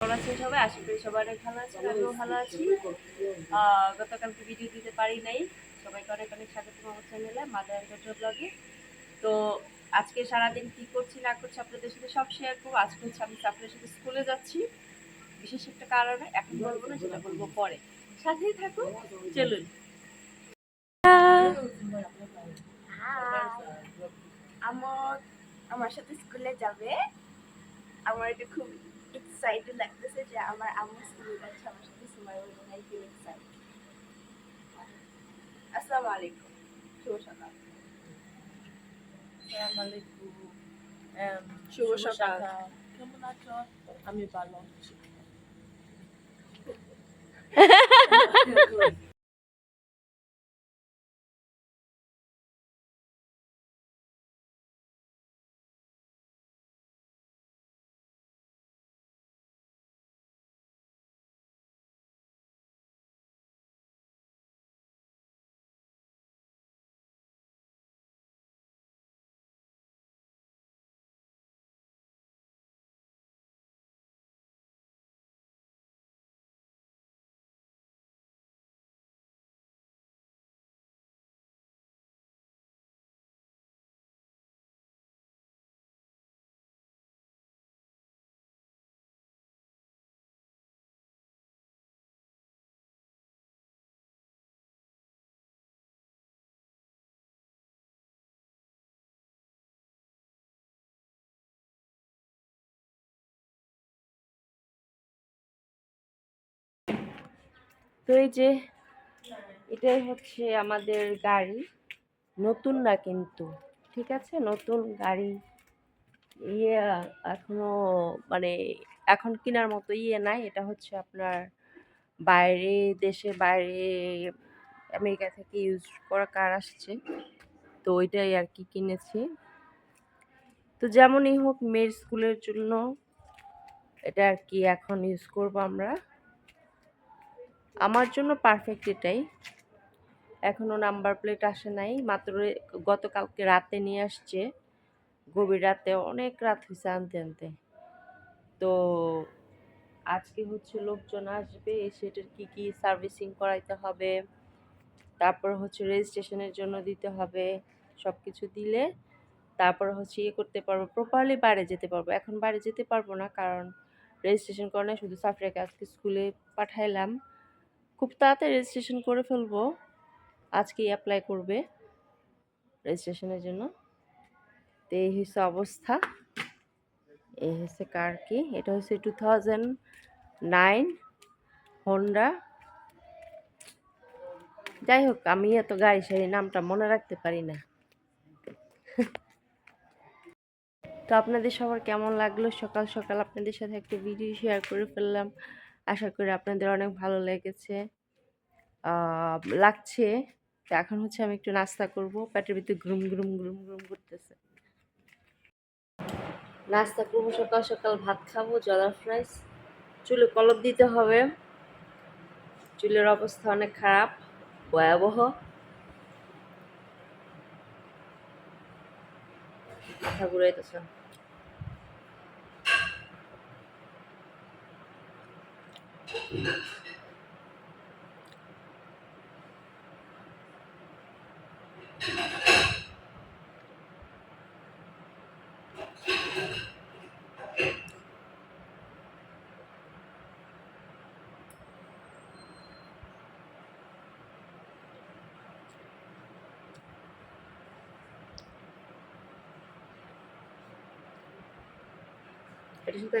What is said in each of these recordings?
কেমন আছেন সবাই আশা করি সবাই অনেক ভালো আছেন আমিও ভালো আছি। গতকালকে ভিডিও দিতে পারি নাই। সবাইকে অনেক অনেক স্বাগত আমার চ্যানেলে মাদার ব্লগে তো আজকে সারাদিন কি করছি না করছি আপনাদের সাথে সব শেয়ার করব। আজকে হচ্ছে আমি আপনাদের সাথে স্কুলে যাচ্ছি। বিশেষ একটা কারণে এখন বলব না সেটা বলব পরে। সাথেই থাকুন চলুন। আমার আমার সাথে স্কুলে যাবে। আমার এটা খুব এক্সাইটেড লাগতেছে যে আমার আম্মু স্কুলে যাচ্ছে আমার সাথে সময় বলব আই ফিল এক্সাইটেড আসসালামু আলাইকুম শুভ সকাল আসসালামু আলাইকুম শুভ সকাল। কেমন আছো আমি ভালো আছি তো এই যে, এটাই হচ্ছে আমাদের গাড়ি। নতুন না কিন্তু, ঠিক আছে? নতুন গাড়ি। ইয়ে এখনও মানে এখন কেনার মতো ইয়ে নাই। এটা হচ্ছে আপনার বাইরে দেশে, বাইরে আমেরিকা থেকে ইউজ করা কার আসছে। তো ওইটাই আর কি কিনেছি। তো যেমনই হোক, মেয়ের স্কুলের জন্য এটা আর কি এখন ইউজ করব আমরা। আমার জন্য পারফেক্ট এটাই। এখনও নাম্বার প্লেট আসে নাই, মাত্র গতকালকে রাতে নিয়ে আসছে। গভীর রাতে অনেক রাত হয়েছে আনতে আনতে। তো আজকে হচ্ছে লোকজন আসবে, এসে এটার কী কী সার্ভিসিং করাইতে হবে, তারপর হচ্ছে রেজিস্ট্রেশনের জন্য দিতে হবে সব কিছু দিলে তারপর হচ্ছে ইয়ে করতে পারব প্রপারলি বাইরে যেতে পারব। এখন বাইরে যেতে পারব না, কারণ রেজিস্ট্রেশন করে না শুধু সাফরিয়াকে আজকে স্কুলে পাঠাইলাম। খুব তাড়াতাড়ি রেজিস্ট্রেশন করে ফেলব। আজকেই অ্যাপ্লাই করবে রেজিস্ট্রেশনের জন্য। তো এই হচ্ছে অবস্থা। এই হচ্ছে কার কি? এটা হচ্ছে টু থাউজেন্ড নাইন হন্ডা যাই হোক, আমি এত গাড়ি সারি নামটা মনে রাখতে পারি না। তো আপনাদের সবার কেমন লাগল? সকাল সকাল আপনাদের সাথে একটা ভিডিও শেয়ার করে ফেললাম। আশা করি আপনাদের অনেক ভালো লেগেছে। লাগছে। তো এখন হচ্ছে আমি একটু নাস্তা করব। পেটের ভিতরে গ্রুম গ্রুম গ্রুম গ্রুম করতেছে। নাস্তা করব, সকাল সকাল ভাত খাব জলা ফ্রাইস চুলে কলপ দিতে হবে। চুলের অবস্থা অনেক খারাপ, ভয়াবহ। মাথা ঘুরাইতেছে। এটার সাথে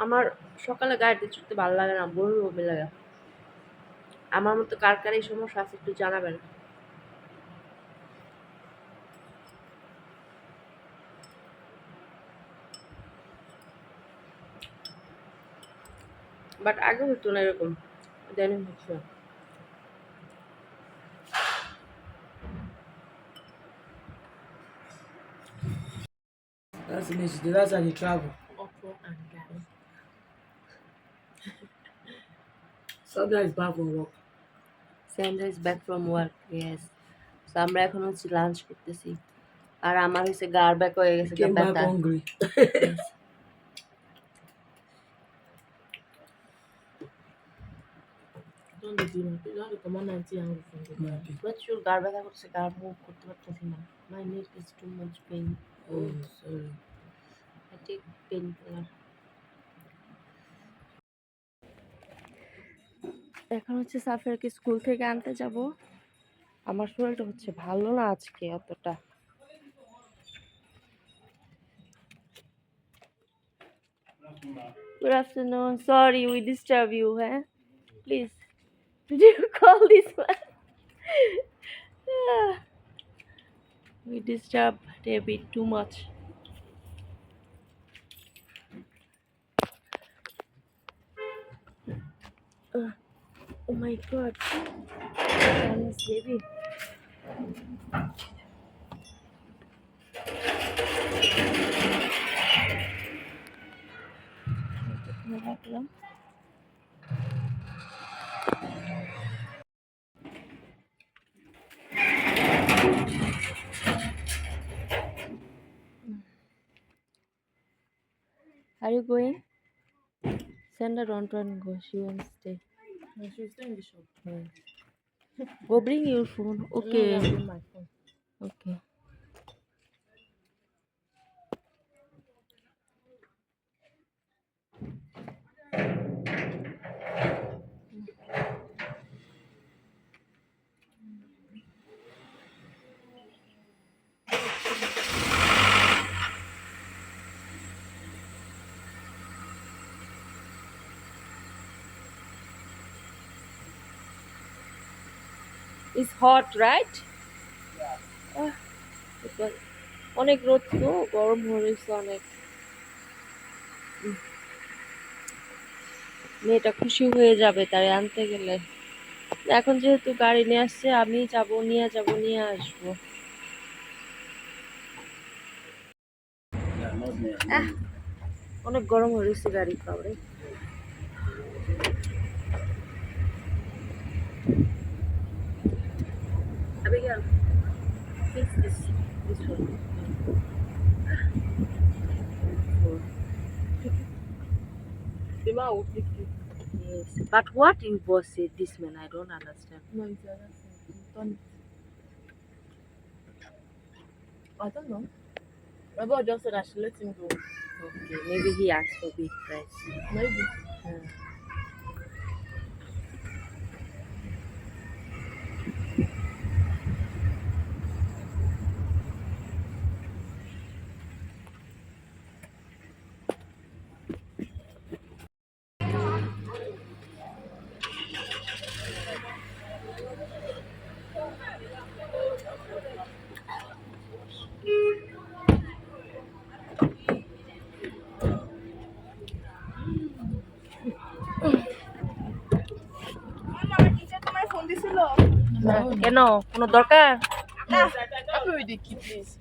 আমার সকালে গাড়িতে ছুটতে ভালো লাগে না বমি বমি লাগে আমার মতো কার কার এই সমস্যা আছে একটু জানাবেন বাট আগে হতো না এরকম, দেন হচ্ছে That's amazing. That's how they travel. Sandra is back from work. Sanda is back from work yes তো আমরা এখন হচ্ছে লাঞ্চ করতেছি আর আমার হচ্ছে গার ব্যাক হয়ে গেছে Came back ব্যথা hungry. Don't dey do that. You don't dey comot ninety angry from the ground. Okay. প্রচুর গার ব্যথা করছে গার মুভ করতে পারতেছি না my neck is too much pain Oh, sorry. I take painkiller. এখন হচ্ছে সাফেরকে স্কুল থেকে আনতে যাব। আমার শরীরটা হচ্ছে ভালো না আজকে অতটা। Good afternoon sorry we disturb you হ্যাঁ? Please did you call this we disturb too much oh god. That is রাখলাম। Are you going? Send on to and go. She won't stay. She's doing the Go bring your phone. Okay. Okay. Right? আহ, এবার অনেক রোদ তো গরম হয়েছে অনেক। মেয়েটা খুশি হয়ে যাবে তাই আনতে গেলে এখন যেহেতু গাড়ি নিয়ে আসছে আমি যাব নিয়ে যাব নিয়ে আসব অনেক গরম হয়েছে গাড়ি পাওয়ারে The man will pick you. Yes, but what you boss said this man, I don't understand. No, it's the other turn it. I don't know. Rebel just said I should let him go. Okay, maybe he asked for big price. Maybe. Uh, কেন কোনো দরকার Happy with the key, please.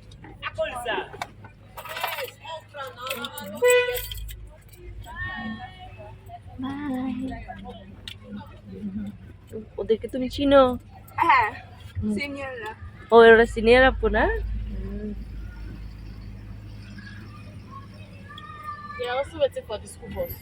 ওদেরকে তুমি চিনো হ্যাঁ সিনিয়ররা ও ওরা senior আপু না We are also waiting for the school bus.